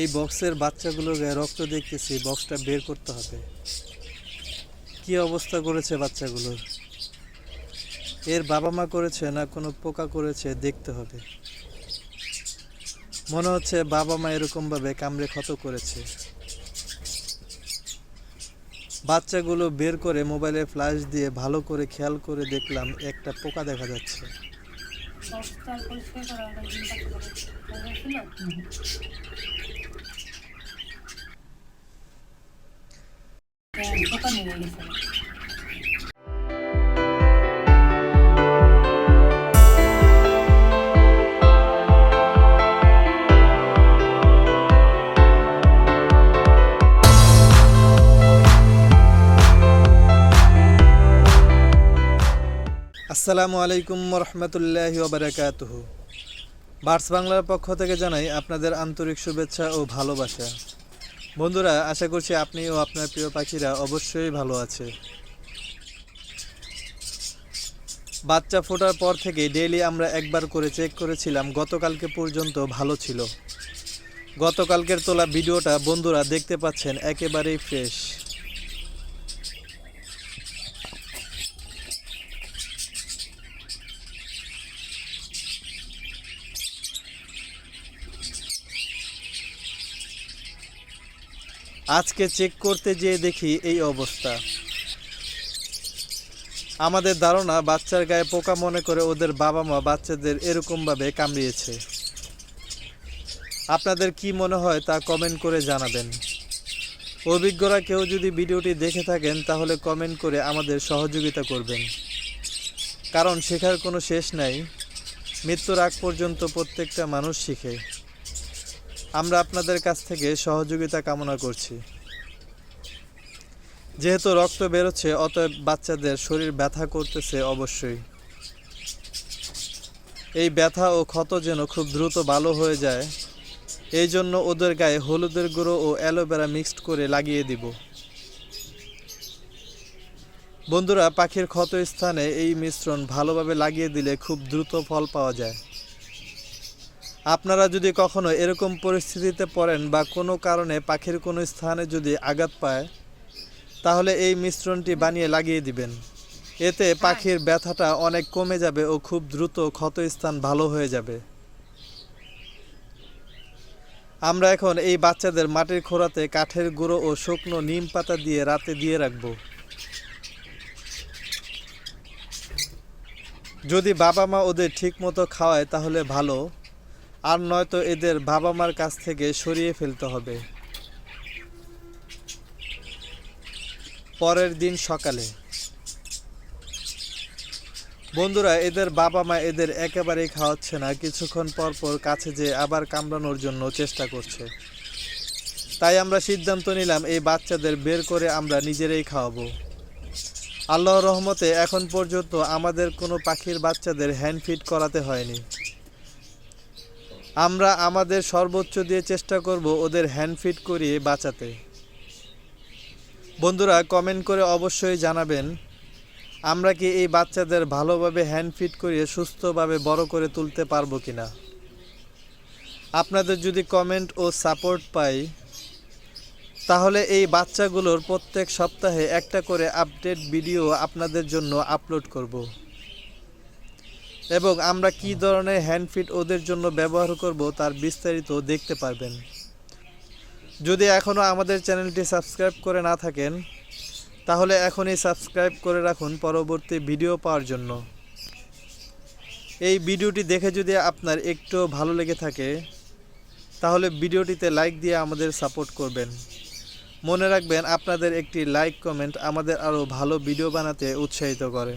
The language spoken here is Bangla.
এই বক্সের বাচ্চাগুলোর গায়ে রক্ত দেখতেছি বক্সটা বের করতে হবে। কি অবস্থা করেছে বাচ্চাগুলোর এর বাবা মা করেছে না কোনো পোকা করেছে, দেখতে হবে। মনে হচ্ছে বাবা মা এরকমভাবে কামড়ে ক্ষত করেছে। বাচ্চাগুলো বের করে মোবাইলে ফ্ল্যাশ দিয়ে ভালো করে খেয়াল করে দেখলাম একটা পোকা দেখা যাচ্ছে। বস্তার পরিষ্কার করা হলো জিনিসপত্র ছিল পোকা নিয়ে গেছে আসসালামু আলাইকুম রহমতুল্লাহ ওবরাকাতুহ। বার্স বাংলার পক্ষ থেকে জানাই আপনাদের আন্তরিক শুভেচ্ছা ও ভালোবাসা। বন্ধুরা, আশা করছি আপনি ও আপনার প্রিয় পাখিরা অবশ্যই ভালো আছে। বাচ্চা ফোটার পর থেকে ডেইলি আমরা একবার করে চেক করেছিলাম, গতকালকে পর্যন্ত ভালো ছিল। গতকালকের তোলা ভিডিওটা বন্ধুরা দেখতে পাচ্ছেন একেবারেই ফ্রেশ। আজকে চেক করতে যেয়ে দেখি এই অবস্থা। আমাদের ধারণা, বাচ্চার গায়ে পোকা মনে করে ওদের বাবা মা বাচ্চাদের এরকমভাবে কামড়িয়েছে। আপনাদের কি মনে হয় তা কমেন্ট করে জানাবেন। অভিজ্ঞরা কেউ যদি ভিডিওটি দেখে থাকেন, তাহলে কমেন্ট করে আমাদের সহযোগিতা করবেন। কারণ শেখার কোনো শেষ নাই। মৃত্যুর আগ পর্যন্ত প্রত্যেকটা মানুষ শিখে। আমরা আপনাদের কাছ থেকে সহযোগিতা কামনা করছি। যেহেতু রক্ত বেরোচ্ছে, অতএব বাচ্চাদের শরীর ব্যথা করতেছে অবশ্যই। এই ব্যথা ও ক্ষত যেন খুব দ্রুত ভালো হয়ে যায়, এই জন্য ওদের গায়ে হলুদের গুঁড়ো ও অ্যালোভেরা মিক্সড করে লাগিয়ে দিব। বন্ধুরা, পাখির ক্ষত স্থানে এই মিশ্রণ ভালোভাবে লাগিয়ে দিলে খুব দ্রুত ফল পাওয়া যায়। আপনারা যদি কখনো এরকম পরিস্থিতিতে পড়েন বা কোনো কারণে পাখির কোনো স্থানে যদি আঘাত পায় তাহলে এই মিশ্রণটি বানিয়ে লাগিয়ে দিবেন। এতে পাখির ব্যথাটা অনেক কমে যাবে ও খুব দ্রুত ক্ষত স্থান ভালো হয়ে যাবে। আমরা এখন এই বাচ্চাদের মাটির খোঁড়াতে কাঠের গুঁড়ো ও শুকনো নিম পাতা দিয়ে রাতে দিয়ে রাখব। যদি বাবা মা ওদের ঠিক মতো খাওয়ায় তাহলে ভালো। আর নয়তো এদের বাবা মার কাছ থেকে সরিয়ে ফেলতে হবে। পরের দিন সকালে। বন্ধুরা, এদের বাবা মা এদের একেবারেই খাওয়াচ্ছে না। কিছুক্ষণ পর পর কাছে যে আবার কামড়ানোর জন্য চেষ্টা করছে। তাই আমরা সিদ্ধান্ত নিলাম, এই বাচ্চাদের বের করে আমরা নিজেরাই খাওয়াবো। আল্লাহর রহমতে এখন পর্যন্ত আমাদের কোনো পাখির বাচ্চাদের হ্যান্ড ফিট করাতে হয়নি। আমরা আমাদের সর্বোচ্চ দিয়ে চেষ্টা করব ওদের হ্যান্ড ফিট করিয়ে বাঁচাতে। বন্ধুরা, কমেন্ট করে অবশ্যই জানাবেন, আমরা কি এই বাচ্চাদের ভালোভাবে হ্যান্ড ফিট করিয়ে সুস্থভাবে বড় করে তুলতে পারব কি না আপনাদের যদি কমেন্ট ও সাপোর্ট পাই, তাহলে এই বাচ্চাগুলোর প্রত্যেক সপ্তাহে একটা করে আপডেট ভিডিও আপনাদের জন্য আপলোড করব। এবং আমরা কি ধরনের হ্যান্ডফিট ওদের জন্য ব্যবহার করব তার বিস্তারিত দেখতে পারবেন। যদি এখনও আমাদের চ্যানেলটি সাবস্ক্রাইব করে না থাকেন, তাহলে এখনই সাবস্ক্রাইব করে রাখুন পরবর্তী ভিডিও পাওয়ার জন্য। এই ভিডিওটি দেখে যদি আপনার একটু ভালো লেগে থাকে, তাহলে ভিডিওটিতে লাইক দিয়ে আমাদের সাপোর্ট করবেন। মনে রাখবেন, আপনাদের একটি লাইক কমেন্ট আমাদের আরও ভালো ভিডিও বানাতে উৎসাহিত করে।